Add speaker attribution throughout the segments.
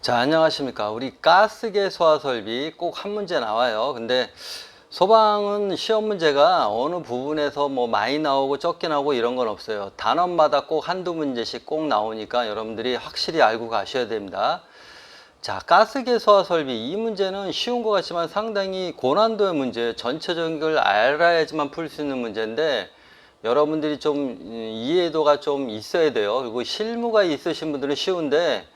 Speaker 1: 자, 안녕하십니까. 우리 가스계 소화 설비 꼭 한 문제 나와요. 근데 소방은 시험 문제가 어느 부분에서 뭐 많이 나오고 적게 나오고 이런 건 없어요. 단원마다 꼭 한두 문제씩 꼭 나오니까 여러분들이 확실히 알고 가셔야 됩니다. 자, 가스계 소화 설비 이 문제는 쉬운 것 같지만 상당히 고난도의 문제예요. 전체적인 걸 알아야지만 풀 수 있는 문제인데 여러분들이 좀 음, 이해도가 좀 있어야 돼요. 그리고 실무가 있으신 분들은 쉬운데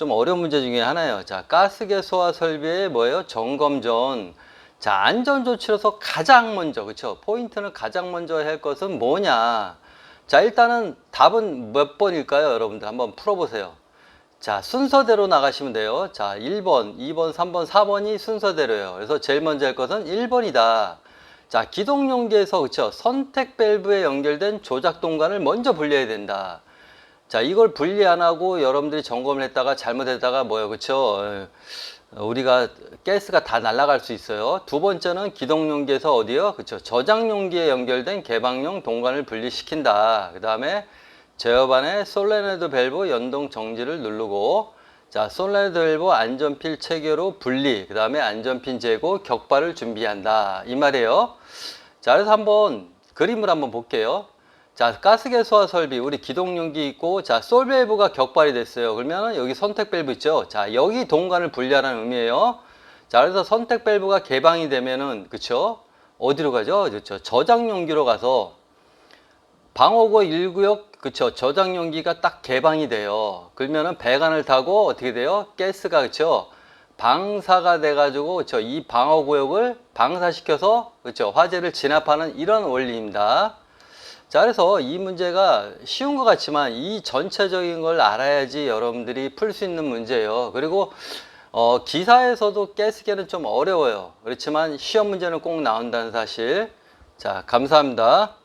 Speaker 1: 좀 어려운 문제 중에 하나예요. 자, 가스계 소화 설비의 뭐예요? 점검 전. 자, 안전 조치로서 가장 먼저, 그쵸? 포인트는 가장 먼저 할 것은 뭐냐? 자, 일단은 답은 몇 번일까요? 여러분들 한번 풀어 보세요. 자, 순서대로 나가시면 돼요. 자, 1번, 2번, 3번, 4번이 순서대로예요. 그래서 제일 먼저 할 것은 1번이다. 자, 기동용기에서 그쵸? 선택 밸브에 연결된 조작 동관을 먼저 분리해야 된다. 자, 이걸 분리 안 하고 여러분들이 점검을 했다가 잘못했다가 뭐예요, 그쵸? 어, 우리가 가스가 다 날아갈 수 있어요. 두 번째는 기동용기에서 어디요? 그쵸? 저장용기에 연결된 개방용 동관을 분리시킨다. 그 다음에 제어반의 솔레네드 밸브 연동 정지를 누르고 자, 솔레네드 밸브 안전필 후 분리, 그 다음에 안전핀 제고, 격발을 준비한다. 이 말이에요. 자, 그래서 한번 그림을 한번 볼게요. 자, 가스계 소화 설비, 우리 기동용기 있고, 자, 솔 밸브가 격발이 됐어요. 그러면 여기 선택 밸브 있죠? 자, 여기 동관을 분리하라는 의미예요. 자, 그래서 선택 밸브가 개방이 되면은, 그쵸? 어디로 가죠? 그렇죠. 저장용기로 가서 방어구 1구역 그쵸 저장용기가 딱 개방이 돼요 그러면은 배관을 타고 어떻게 돼요 가스가 그쵸 방사가 돼 가지고 그쵸 이 방어구역을 방사시켜서 그쵸 화재를 진압하는 이런 원리입니다 자 그래서 이 문제가 쉬운 것 같지만 이 전체적인 걸 알아야지 여러분들이 풀 수 있는 문제예요. 그리고 어, 기사에서도 가스계는 좀 어려워요. 그렇지만 시험 문제는 꼭 나온다는 사실. 자 감사합니다